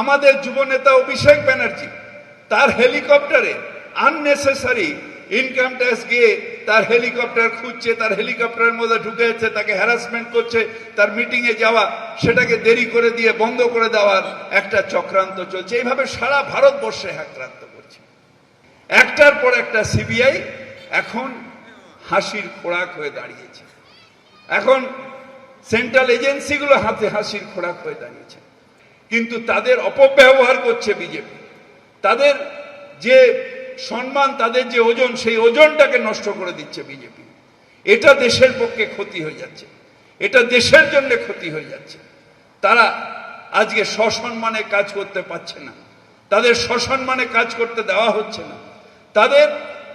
আমাদের যুবনেতা অভিষেক ব্যানার্জি, তার হেলিকপ্টারে আননেসেসারি ইনকাম ট্যাক্স গিয়ে তার হেলিকপ্টার খুঁজছে, তার হেলিকপ্টারের মধ্যে ঢুকে যাচ্ছে তাকে হ্যারাসমেন্ট করছে, তার মিটিংয়ে যাওয়া, সেটাকে দেরি করে দিয়ে বন্ধ করে দেওয়ার একটা চক্রান্ত চলছে। এইভাবে সারা ভারতবর্ষে আক্রান্ত করছে। একটার পর একটা সিবিআই এখন হাসির খোরাক হয়ে দাঁড়িয়েছে। এখন সেন্ট্রাল এজেন্সিগুলো হাতে হাসির খোরাক হয়ে দাঁড়িয়েছে। কিন্তু তাদের অপব্যবহার করছে বিজেপি। তাদের যে সম্মান তাদের যে ওজন সেই ওজনটাকে নষ্ট করে দিচ্ছে বিজেপি। এটা দেশের পক্ষে ক্ষতি হয়ে যাচ্ছে। এটা দেশের জন্য ক্ষতি হয়ে যাচ্ছে। তারা আজকে সসম্মানে কাজ করতে পারছে না। তাদের সসম্মানে কাজ করতে দেওয়া হচ্ছে না। তাদের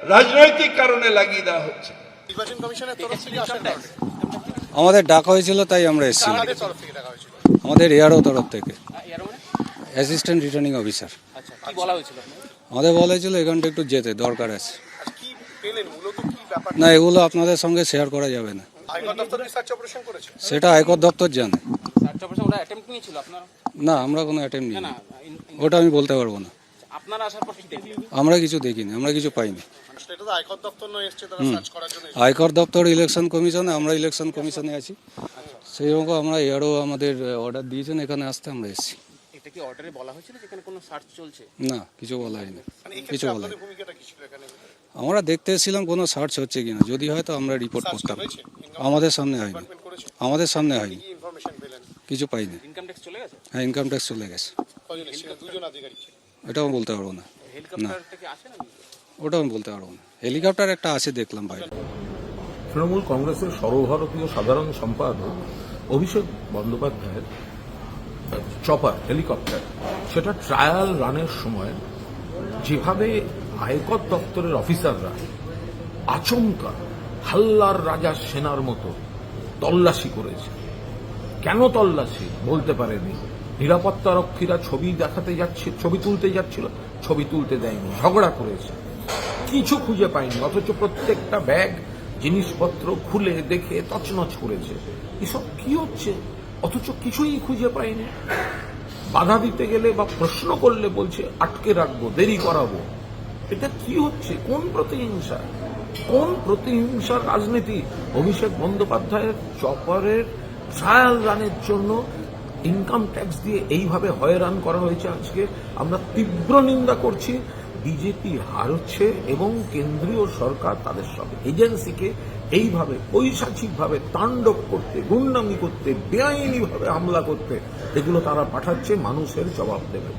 রাজনৈতিক কারণে লাগিয়ে দেওয়া হচ্ছে। নির্বাচন কমিশনের তরফ থেকে আসার কারণে আমাদের ডাকা হয়েছিল তাই আমরা হয়েছিল? আমাদের এআরও তরফ থেকে। অ্যাসিস্ট্যান্ট রিটার্নিং অফিসার আচ্ছা কি বলা হয়েছিল? আমাদের বলা হয়েছিল এখানটা একটু যেতে দরকার আছে। আর কি পেলেন? মূলত কি ব্যাপার? না এগুলো আপনাদের সঙ্গে শেয়ার করা যাবে না। সেটা আয়কর দপ্তর জানে। না আমরা কোনো অ্যাটেম্প নিই ওটা আমি বলতে পারব না। আমরা কিছু দেখিনি আমরা কিছু পাইনি। আয়কর দপ্তর। আয়কর দপ্তর ইলেকশন কমিশনে আমরা ইলেকশন কমিশনে আছি। সেই রকম আমরা এআরও আমাদের অর্ডার দিয়েছেন এখানে আসতে আমরা এসেছি। কি অর্ডারে বলা হয়েছিল যেখানে কোনো সার্চ চলছে? না কিছু বলা হয়নি। মানে কিছু বলা এখানে আমরা দেখতে এসেছিলাম কোনো সার্চ হচ্ছে কিনা। যদি হয় তো আমরা রিপোর্ট করতাম। আমাদের সামনে হয়নি। আমাদের সামনে হয়নি কি ইনফরমেশন পেলেন? কিছু পাইনি। ইনকাম ট্যাক্স চলে গেছে? হ্যাঁ ইনকাম ট্যাক্স চলে গেছে। আচ্ছা। এটাও বলতে পারব না। না। ওটাও আমি বলতে পারব না। হেলিকপ্টার একটা আছে দেখলাম বাইরে তৃণমূল কংগ্রেসের সর্বভারতীয় সাধারণ সম্পাদক অভিষেক বন্দ্যোপাধ্যায়ের চপার হেলিকপ্টার সেটা ট্রায়াল রানের সময় যেভাবে আয়কর দপ্তরের অফিসাররা আচমকা হাল্লার রাজা সেনার মতো তল্লাশি করেছে। কেন তল্লাশি? বলতে পারেনি। নিরাপত্তারক্ষীরা ছবি দেখাতে যাচ্ছে, ছবি তুলতে যাচ্ছিল, ছবি তুলতে দেয়নি, ঝগড়া করেছে। কিছু খুঁজে পায়নি, অথচ প্রত্যেকটা ব্যাগ, জিনিসপত্র খুলে দেখে তছনছ করেছে। এসব কি হচ্ছে? অথচ কিছুই খুঁজে পাইনি। বাধা দিতে গেলে বা প্রশ্ন করলে বলছে, আটকে রাখব, দেরি করাবো। এটা কি হচ্ছে? কোন প্রতিহিংসা? কোন প্রতিহিংসার রাজনীতি? অভিষেক বন্দ্যোপাধ্যায়ের চপারের ট্রায়াল রানের জন্য ইনকাম ট্যাক্স দিয়ে এইভাবে হয়রান করা হয়েছে আজকে? আমরা তীব্র নিন্দা করছি। বিজেপি হারছে এবং কেন্দ্রীয় সরকার তাদের সব এজেন্সিকে এইভাবে পৈশাচিকভাবে তাণ্ডব করতে, গুন্ডামি করতে, বেআইনিভাবে হামলা করতে, এগুলো তারা পাঠাচ্ছে, মানুষের জবাব দেবে।